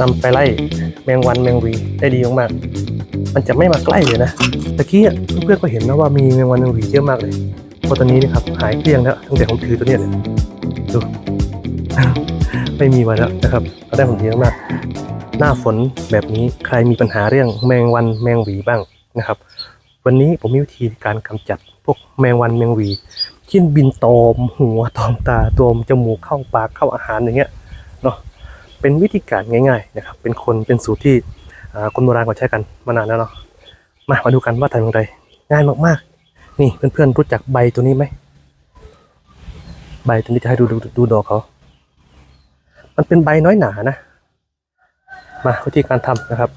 นำไปไล่แมงวันแมงวีได้ดีมากๆมันจะไม่มาใกล้เลยนะตะกี้เพื่อนๆก็เห็นนะว่ามีแมงวันแมงวีเยอะมากเลยพอตอนนี้นะครับหายเกลี้ยงแล้วตั้งแต่ผมถือตัวเนี้ยเนี่ยดูไม่มีมาแล้วนะครับก็ได้ผลดีมาก หน้าฝนแบบนี้ใครมีปัญหาเรื่องแมงวันแมงวีบ้างนะครับ วันนี้ผมมีวิธีการกำจัดพวกแมงวันแมงวีที่บินตอมหัวตอมตาตอมจมูกเข้าปากเข้าอาหารอย่างเงี้ยเนาะ เป็นวิธีการง่ายๆนะครับเป็นคนเป็นสูตรที่คนโบราณเขาใช้กันมานานแล้วเนาะมามาดูกันว่าทำอย่างไรง่ายมากๆ นี่เพื่อนๆรู้จักใบตัวนี้ไหมใบตัวนี้จะให้ดูดูดูดอกเขา มันเป็นใบน้อยหนานะ มาวิธีการทำนะครับ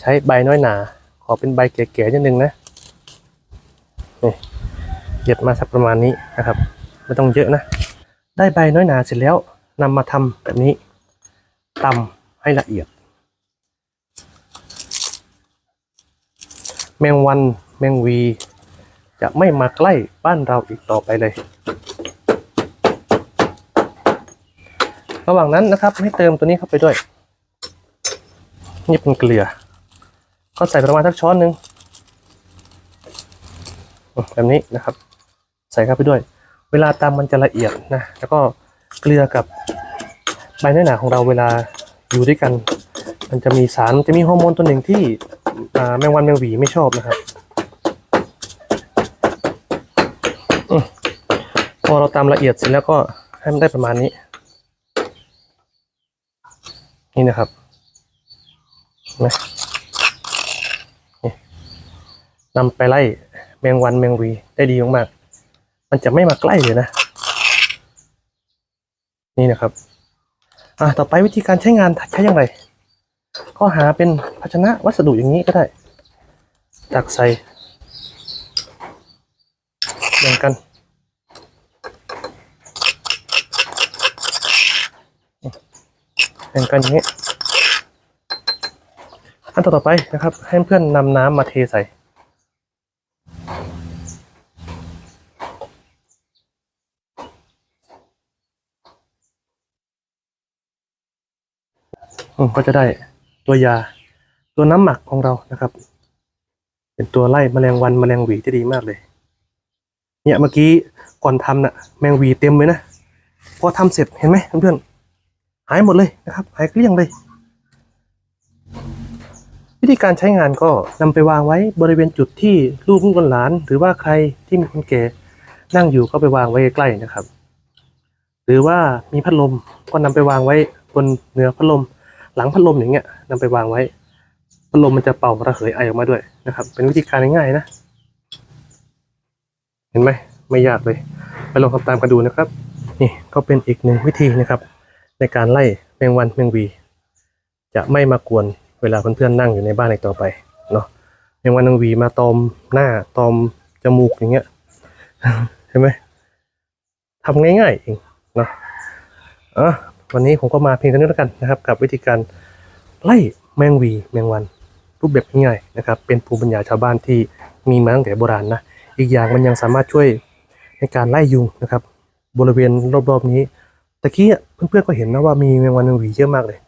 ใช้ใบน้อยหนา ขอเป็นใบแก่ๆนิดนึงนะนี่เหยียดมาสักประมาณนี้นะครับ ไม่ต้องเยอะนะ ได้ใบน้อยหนาเสร็จแล้วนำมาทำแบบนี้ ตำให้ละเอียด แมงวันแมงวี จะไม่มาใกล้บ้านเราอีกต่อไปเลย ระหว่างนั้นนะครับให้เติมตัวนี้เข้าไปด้วย นี่เป็นเกลือ ก็ใส่ประมาณสักช้อนหนึ่งแบบนี้นะครับ ใส่เข้าไปด้วย เวลาตำมันจะละเอียดนะ แล้วก็เกลือกับใบหน้าหนาของเราเวลา อยู่ด้วยกัน มันจะมีสารจะมีฮอร์โมนตัวหนึ่งที่แมงวันแมงหวีไม่ชอบนะครับอพอเราตำละเอียดเสร็จแล้วก็ให้มันได้ประมาณนี้ นี่นะครับนะนี่นำไปไล่แมงวันแมงวีได้ดีมากๆมันจะไม่มาใกล้เลยนะ นี่นะครับ อะต่อไปวิธีการใช้งานใช้อย่างไร ก็หาเป็นภาชนะวัสดุอย่างนี้ก็ได้ ตักใส่แบ่งกันแบ่งกันอย่างนี้ขั้นตอนต่อไปนะครับ ให้เพื่อนนำน้ำมาเทใส่ ก็จะได้ตัวยา ตัวน้ำหมักของเรานะครับ เป็นตัวไล่แมลงวันแมลงหวีที่ดีมากเลย เนี่ยเมื่อกี้ก่อนทำน่ะแมงหวีเต็มเลยนะพอทำเสร็จเห็นไหมเพื่อนหายหมดเลยนะครับ หายเกลี้ยงเลย วิธีการใช้งานก็นำไปวางไว้บริเวณจุดที่ลูกลูกหลาน หรือว่าใครที่มีคนแก่นั่งอยู่ก็ไปวางไว้ใกล้ๆนะครับ หรือว่ามีพัดลมก็นำไปวางไว้บนเหนือพัดลม หลังพัดลมอย่างเงี้ยนำไปวางไว้พัดลมมันจะเป่าระเหยไอออกมาด้วยนะครับ เป็นวิธีการง่ายๆนะ เห็นไหมไม่ยากเลย ไปลองทำตามกันดูนะครับ นี่ก็เป็นอีกหนึ่งวิธีนะครับ ในการไล่แมงวันแมงวี จะไม่มากวนเวลาเพื่อนๆนั่งอยู่ในบ้านในต่อไปเนาะแมงวันแมงวีมาตอมหน้าตอมจมูกอย่างเงี้ยเห็นไหมทำง่ายๆเองเนาะอะ วันนี้ผมก็มาเพียงเท่านี้แล้วกันนะครับ กับวิธีการไล่แมงวีแมงวัน รูปแบบง่ายๆนะครับ เป็นภูมิปัญญาชาวบ้านที่มีมาตั้งแต่โบราณนะอีกอย่างมันยังสามารถช่วยในการไล่ยุงนะครับ บริเวณรอบๆนี้ตะกี้เพื่อนๆก็เห็นนะว่ามีแมงวันแมงวีเยอะมากเลย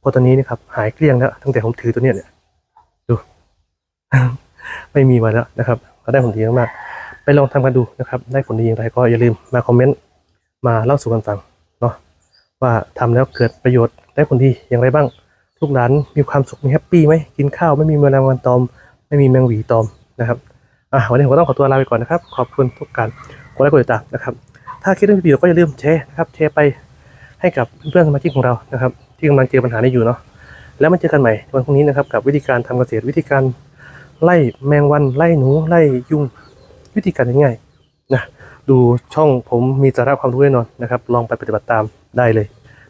พอตอนนี้นะครับหายเกลี้ยงแล้วตั้งแต่ผมถือตัวเนี้ยเนี่ยดู ไม่มีมาแล้วนะครับก็ได้ผลดีมากๆไปลองทำกันดูนะครับ ได้ผลดีอย่างไรก็อย่าลืมมาคอมเมนต์มาเล่าสู่กันฟัง ว่าทำแล้วเกิดประโยชน์ได้ผลดีอย่างไรบ้าง ลูกหลานมีความสุขมีแฮปปี้ไหมกินข้าวไม่มีแมลงวันตอม ไม่มีแมงหวีตอมนะครับอะวันนี้ผมก็ต้องขอตัวลาไปก่อนนะครับ ขอบคุณทุกการกดไลค์กดติดตามนะครับ ถ้าคิดเรื่องดีโอก็อย่าลืมแชร์นะครับแชร์ไปให้กับเพื่อนๆสมาชิกของเรานะครับ ที่กำลังเจอปัญหานี้อยู่เนาะแล้วมาเจอกันใหม่วันพรุ่งนี้นะครับกับวิธีการทำเกษตรวิธีการไล่แมงวันไล่หนูไล่ยุงวิธีการง่ายๆนะ ดูช่องผมมีสาระความรู้แน่นอนนะครับ ลองไปปฏิบัติตามได้เลย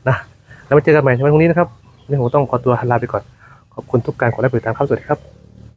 นะแล้วมาเจอกันใหม่ในวันพรุ่งนี้นะครับนี่ผมต้องขอตัวลาไปก่อน ขอบคุณทุกการกดไลค์กดติดตามครับสวัสดีครับ